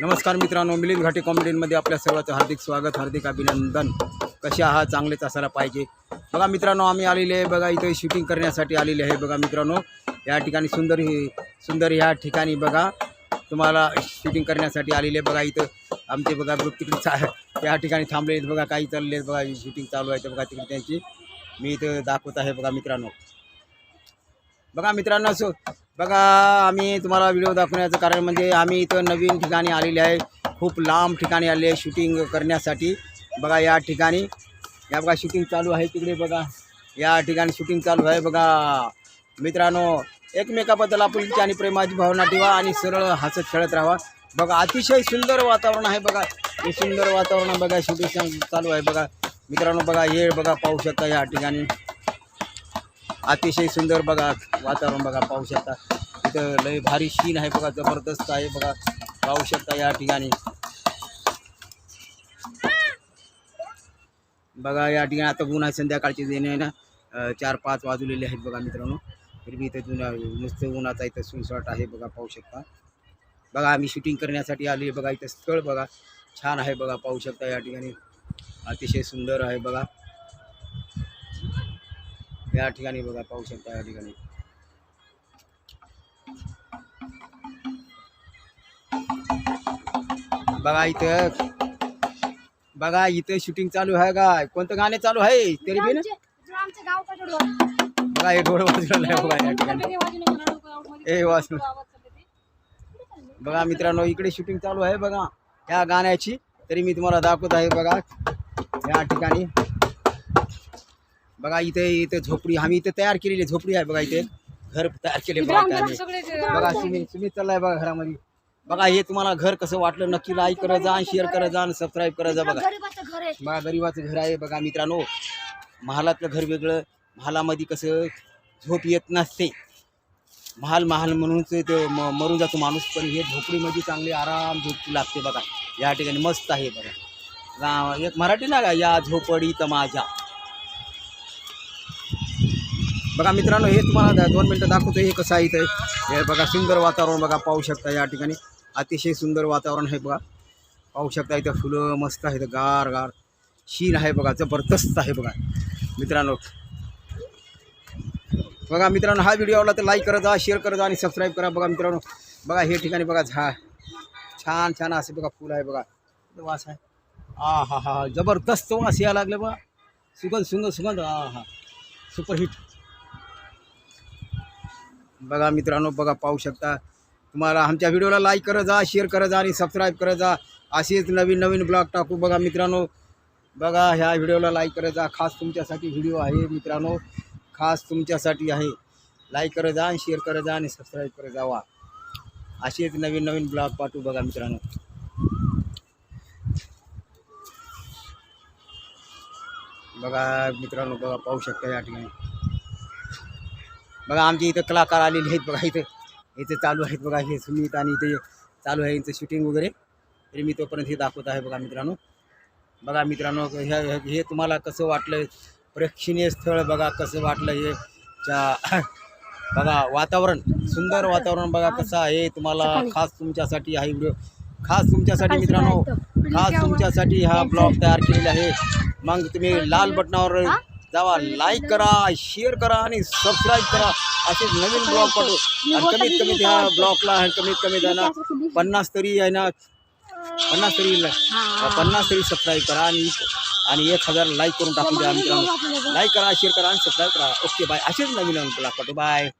नमस्कार मित्रांनो मिलिंद घाटी कॉमेडीमध्ये आपल्या सर्वांचं हार्दिक स्वागत हार्दिक अभिनंदन. कसे आहात? चांगलेच असायला पाहिजे. बघा मित्रांनो आम्ही आलेले आहे बघा इथे शूटिंग करण्यासाठी आलेले आहे बघा मित्रांनो. या ठिकाणी सुंदर ही सुंदर ह्या ठिकाणी बघा. तुम्हाला शूटिंग करण्यासाठी आलेले बघा इथं. आमचे बघा ग्रुप तिकडे चा ठिकाणी थांबले आहेत बघा काही चालले आहेत बघा शूटिंग चालू आहे तर बघा तिकडे त्यांची. मी इथं दाखवत आहे बघा मित्रांनो. बघा मित्रांनो असो बघा आम्ही तुम्हाला व्हिडिओ दाखवण्याचं कारण म्हणजे आम्ही इथं नवीन ठिकाणी आलेले आहे. खूप लांब ठिकाणी आले आहे शूटिंग करण्यासाठी. बघा या ठिकाणी. या बघा शूटिंग चालू आहे तिकडे बघा. या ठिकाणी शूटिंग चालू आहे बघा. मित्रांनो एकमेकाबद्दल आपुलकी आणि प्रेमाची भावना ठेवा आणि सरळ हसत खेळत राहा. बघा अतिशय सुंदर वातावरण आहे बघा. हे सुंदर वातावरण बघा शूटिंग चालू आहे बघा. मित्रांनो बघा हे बघा पाहू शकता या ठिकाणी. अतिशय सुंदर बघा वातावरण बघा पाहू शकता. इथं लय भारी शीन आहे बघा जबरदस्त आहे बघा. पाहू शकता या ठिकाणी. बघा या ठिकाणी आता ऊन आहे संध्याकाळचे देणे आहे ना चार पाच वाजवलेले आहेत बघा मित्रांनो. तरी इथं जुन्या नुसतं उन्हाचा इथं सुनसॉट आहे बघा पाहू शकता. बघा आम्ही शूटिंग करण्यासाठी आले बघा इथं स्थळ बघा. छान आहे बघा पाहू शकता या ठिकाणी. अतिशय सुंदर आहे बघा. या ठिकाणी बघा पाहू शकता या ठिकाणी. बघा इथं. बघा इथं शूटिंग चालू आहे का? कोणतं गाणे चालू आहे? तरी बी बघा हे डोळ वाजवलं आहे बघा या ठिकाणी. ए वाजलं बघा मित्रांनो इकडे शूटिंग चालू आहे बघा. या गाण्याची तरी मी तुम्हाला दाखवत आहे बघा. या ठिकाणी. बघा इथे इथे झोपडी आम्ही इथे तयार केलेली झोपडी आहे बघा इथे. घर तयार केले बघा आम्ही बघा तुम्ही तुम्ही चाललाय बघा घरामध्ये. बघा हे तुम्हाला घर कसं वाटलं? नक्की लाईक करत जा शेअर करत जा आणि सबस्क्राईब करत जा बघा. बघा गरीबाचं घर आहे बघा मित्रांनो. महालातलं घर वेगळं. महालामध्ये कसं झोप येत नसते. महाल महाल म्हणून ते मरून जातो माणूस पण हे झोपडीमध्ये चांगली आराम झोप लागते बघा. या ठिकाणी मस्त आहे बघा. एक मराठी ना या झोपडीत माझ्या. बघा मित्रांनो हे तुम्हाला दोन मिनटं दाखवतो हे कसं आहे इथे. हे बघा सुंदर वातावरण बघा पाहू शकता या ठिकाणी. अतिशय सुंदर वातावरण आहे बघा. पाहू शकता इथं फुलं मस्त आहेत गार गार. शीन आहे बघा जबरदस्त आहे बघा. मित्रांनो बघा मित्रांनो हा व्हिडिओ आवडला तर लाईक करत जा शेअर करत जा आणि सबस्क्राईब करा बघा मित्रांनो. बघा हे ठिकाणी बघा झा छान छान असे बघा फुल आहे बघा. वास आहे. आ हा हा जबरदस्त वास यायला लागले बघा. सुगंध सुगंध सुगंध. आ हा सुपरहिट बघा मित्रांनो बघा पाहू शकता. तुम्हाला आमच्या व्हिडिओला लाईक करत जा शेअर करत जा आणि सबस्क्राईब करत जा. असेच नवीन नवीन ब्लॉग टाकू. बघा मित्रांनो बघा ह्या व्हिडिओला लाईक करत जा. खास तुमच्यासाठी व्हिडिओ आहे मित्रांनो. खास तुमच्यासाठी आहे. लाईक करत जा आणि शेअर करत जा आणि सबस्क्राईब करत जावा. असेच नवीन नवीन ब्लॉग पाठवू बघा मित्रांनो. बघा मित्रांनो बघा पाहू शकता या ठिकाणी. बघा आमचे इथं कलाकार आलेले आहेत बघा इथं. इथे चालू आहेत बघा हे सुमित आणि इथे चालू आहे यांचं शूटिंग वगैरे. तरी मी तोपर्यंत हे दाखवत आहे बघा मित्रांनो. बघा मित्रांनो ह्या ह्या- हे तुम्हाला कसं वाटलं प्रेक्षणीय स्थळ बघा कसं वाटलं हे? च्या बघा वातावरण सुंदर वातावरण बघा कसं आहे तुम्हाला. खास तुमच्यासाठी हा व्हिडिओ खास तुमच्यासाठी मित्रांनो खास तुमच्यासाठी हा ब्लॉग तयार केलेला आहे. मग तुम्ही लाल बटनावर जावा लाईक करा शेअर करा आणि सबस्क्राईब करा. असे नवीन ब्लॉग पाठवू. आणि कमीत कमी ह्या ब्लॉगला कमीत कमी जाणार पन्नास तरी आहे ना पन्नास तरी पन्नास तरी सबस्क्राईब करा आणि आणि एक हजार लाईक करून टाकून द्या मित्रांनो. लाईक करा शेअर करा आणि सबस्क्राईब करा. ओके बाय असेच नवीन नवीन ब्लॉग पाठवू बाय